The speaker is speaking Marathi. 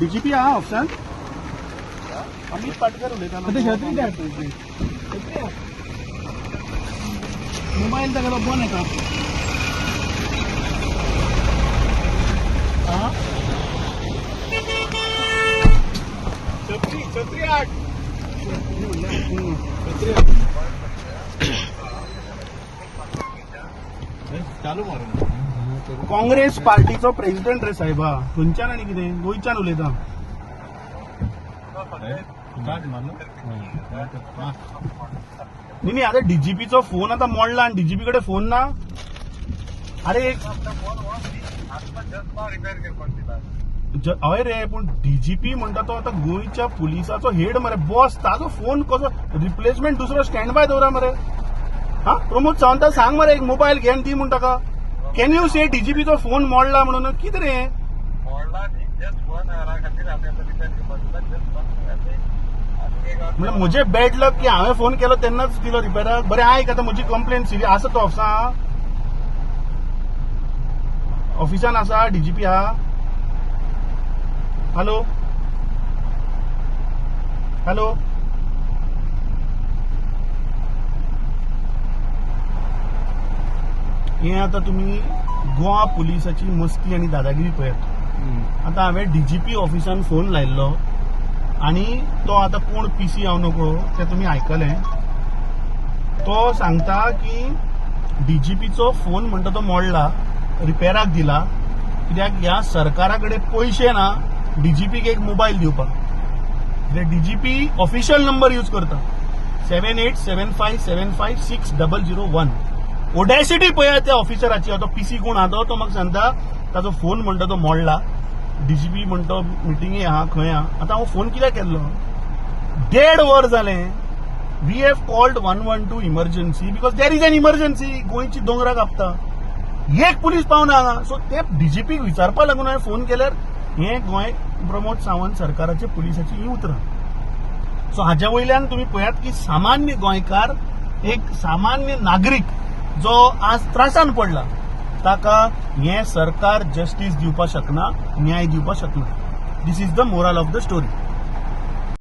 डीजीपी आहा ऑप्शन अमित पाटकर उलयता मोबाईल तागेलो बंद येता आं? छत्री छत्री आठ. छत्री आठ. चालू मारून. काँग्रेस पार्टीचो प्रेसिडेंट रे साहेबा. खंयच्यान आनी कितें? गोंयच्यान उलयता न्ही न्ही आतां डीजीपीचो फोन आतां मोडला आनी डीजीपी कडेन फोन ना. अरे एक हय रे पूण डीजीपी म्हणटा तो आतां गोंयच्या पुलिसाचो हेड मरे. बॉस ताजो फोन कसो रिप्लेसमेंट दुसरो स्टँड बाय दवरा मरे. हा प्रमोद सावंत सांग मरे एक मोबायल घेवन दी म्हण ताका कॅन यू से डीजीपीचो फोन मोडला म्हणून? कितें रे म्हणजे म्हजे बॅड लक की हांवें फोन केलो तेन्नाच दिलो रिपेराक बरें आयक आतां म्हजी कंप्लेन सिरी आसा तो ऑफिसा ऑफिसान आसा डीजीपी आहा हॅलो हॅलो हें आतां तुमी गोवा पुलिसाची मस्ती आनी दादागिरी पळयात आतां हांवें डीजीपी ऑफिसान फोन लायल्लो आनी तो आतां कोण पीसी हांव नकळो तें तुमी आयकलें तो सांगता की डीजीपीचो फोन म्हणटा तो मोडला रिपेराक दिला. कित्याक ह्या सरकारा कडेन पयशे ना डीजीपीक एक मोबायल दिवपाक. कित्याक डीजीपी ऑफिशियल नंबर यूज करता. Seven eight seven five seven five six double zero one audacity पळया त्या ऑफिसराची तो पीसी कोण आसा तो म्हाका सांगता ताजो फोन म्हणटा तो मोडला डीजीपी म्हणतो मिटिंगे आहा खंय आहा आतां हांव फोन कित्याक केल्लो देड वर जालें we have called one one two emergency because there is an emergency गोंयची दोंगराक कापता. एक पुलीस पावना हांगा सो ते डीजीपीक विचारपा लागून हांवें फोन केल्यार हें गोंय प्रमोद सावंत सरकाराचे पुलिसाची ही उतरां सो हाज्या वयल्यान तुमी पळयात की सामान्य गोंयकार एक सामान्य नागरीक जो आज त्रासान पडला ताका हें सरकार जस्टीस दिवपाक शकना न्याय दिवपाक शकना. This is the moral of the story